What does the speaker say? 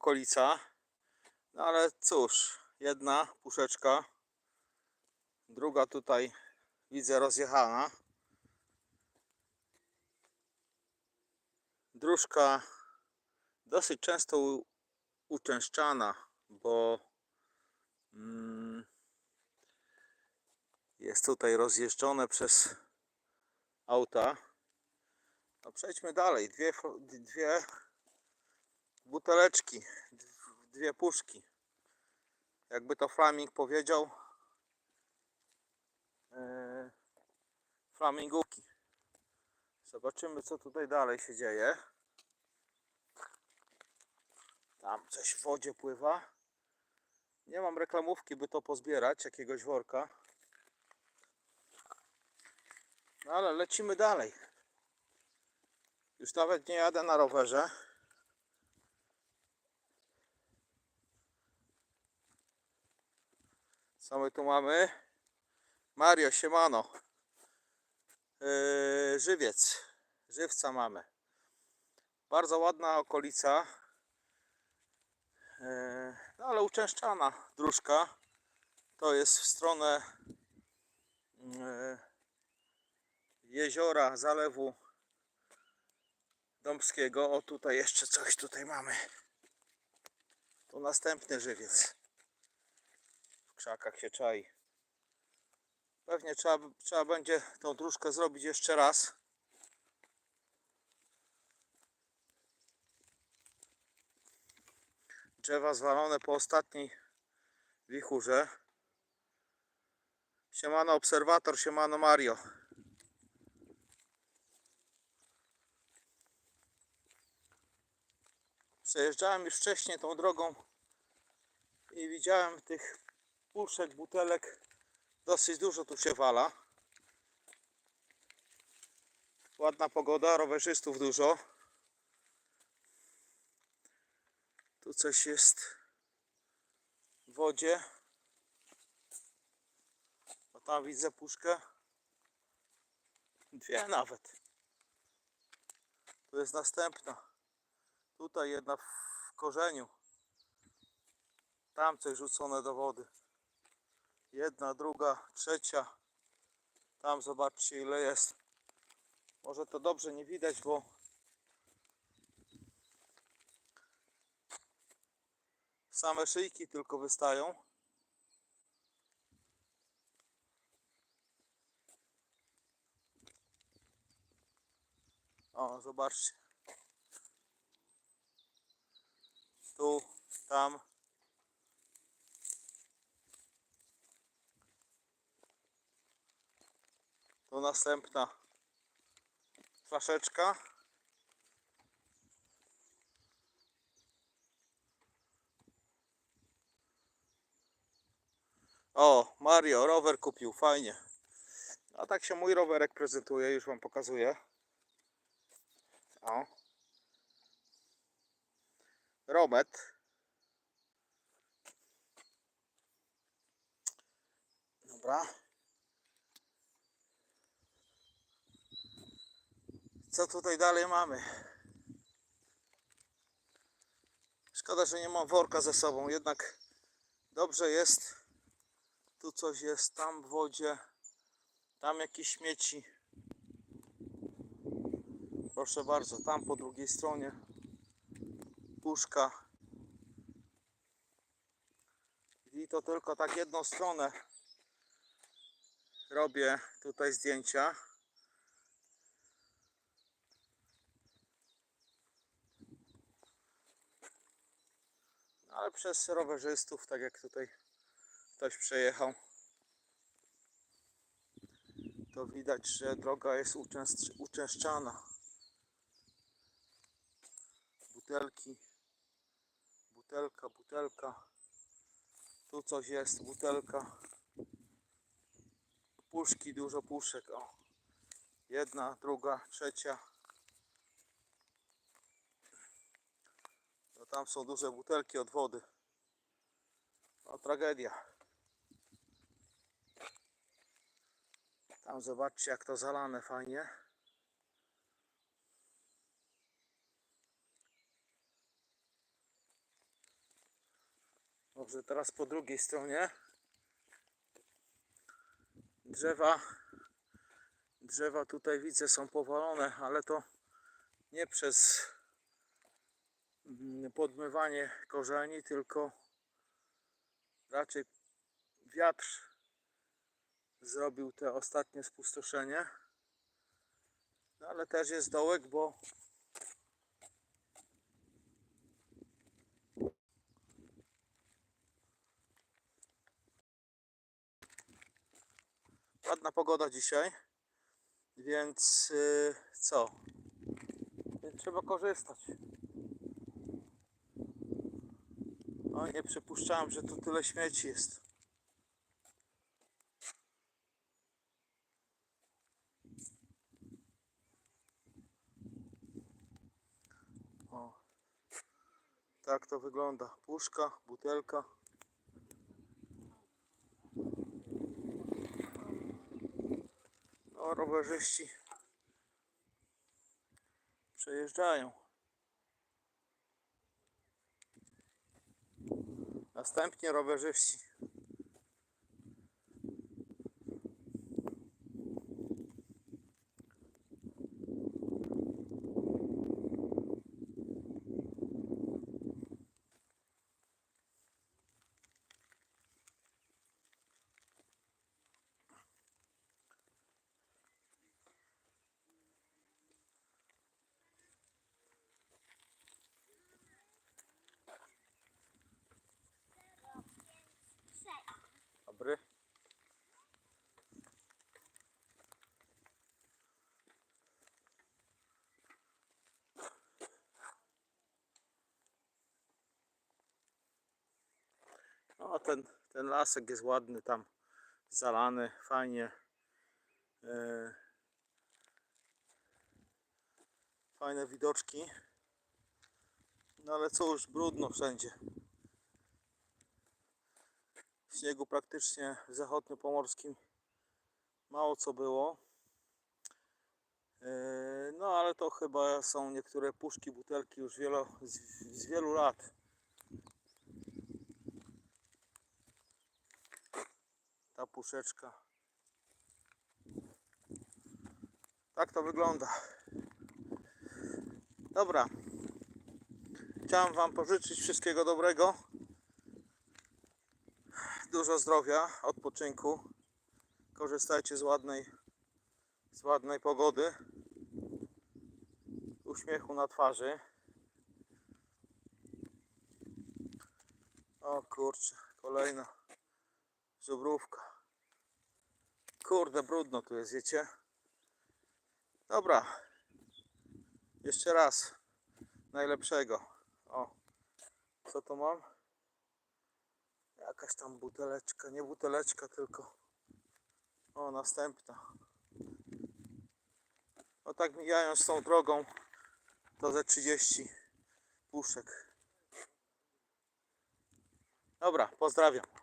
okolica. No ale cóż, jedna puszeczka, druga tutaj widzę rozjechana. Dróżka dosyć często uczęszczana, bo mm, jest tutaj rozjeżdżone przez auta. No przejdźmy dalej. Dwie, dwie buteleczki, dwie puszki. Jakby to Flaming powiedział, e, flamingówki. Zobaczymy, co tutaj dalej się dzieje. Tam coś w wodzie pływa. Nie mam reklamówki, by to pozbierać, jakiegoś worka. No ale lecimy dalej. Już nawet nie jadę na rowerze. Co my tu mamy? Mario, siemano. Yy, żywiec. Żywca mamy. Bardzo ładna okolica. Yy, no ale uczęszczana dróżka. To jest w stronę yy, jeziora, zalewu Dąbskiego. O tutaj jeszcze coś tutaj mamy. Tu następny żywiec. Krzakach się czai. Pewnie trzeba, trzeba będzie tą dróżkę zrobić jeszcze raz. Drzewa zwalone po ostatniej wichurze. Siemano obserwator, siemano Mario. Przejeżdżałem już wcześniej tą drogą i widziałem tych puszek, butelek dosyć dużo tu się wala. Ładna pogoda, rowerzystów dużo. Tu coś jest w wodzie. O tam widzę puszkę. Dwie nawet. Tu jest następna. Tutaj jedna w korzeniu. Tam coś rzucone do wody. Jedna, druga, trzecia. Tam zobaczcie ile jest. Może to dobrze nie widać, bo same szyjki tylko wystają. O, zobaczcie. Tu, tam. Następna flaszeczka. O, Mario, rower kupił, fajnie. A tak się mój rowerek prezentuje, już wam pokazuję. O. Romet. Dobra. Co tutaj dalej mamy? Szkoda, że nie mam worka ze sobą, jednak dobrze jest. Tu coś jest, tam w wodzie, tam jakieś śmieci. Proszę bardzo, tam po drugiej stronie puszka. I to tylko tak jedną stronę robię tutaj zdjęcia. No, Przez rowerzystów, tak jak tutaj ktoś przejechał, to widać, że droga jest uczęszczana. Butelki, butelka, butelka. Tu coś jest, butelka. Puszki, dużo puszek. O. Jedna, druga, trzecia. Tam są duże butelki od wody. No tragedia. Tam zobaczcie jak to zalane fajnie. Dobrze, teraz po drugiej stronie. Drzewa, drzewa tutaj widzę są powalone, ale to nie przez podmywanie korzeni, tylko raczej wiatr zrobił te ostatnie spustoszenie. No ale też jest dołek, bo ładna pogoda dzisiaj, więc yy, co? Więc trzeba korzystać. O, nie przypuszczałem, że tu tyle śmieci jest. O. Tak to wygląda. Puszka, butelka. No, rowerzyści przejeżdżają. Następnie rowerzyści. Dobry. O, ten, ten lasek jest ładny tam, zalany, fajnie. E, fajne widoczki. No ale cóż, brudno wszędzie. Śniegu praktycznie w zachodniopomorskim mało co było. E, No ale to chyba są niektóre puszki, butelki już wielo, z, z wielu lat. Ta puszeczka. Tak to wygląda. Dobra. Chciałem Wam pożyczyć wszystkiego dobrego dużo zdrowia, odpoczynku. Korzystajcie z ładnej, z ładnej pogody. Uśmiechu na twarzy. O kurczę, kolejna żubrówka. Kurde, brudno tu jest, wiecie? Dobra. Jeszcze raz. Najlepszego. O. Co to mam? Jakaś tam buteleczka, nie buteleczka, tylko o następna. No tak mijając tą drogą to ze 30 puszek. Dobra, pozdrawiam.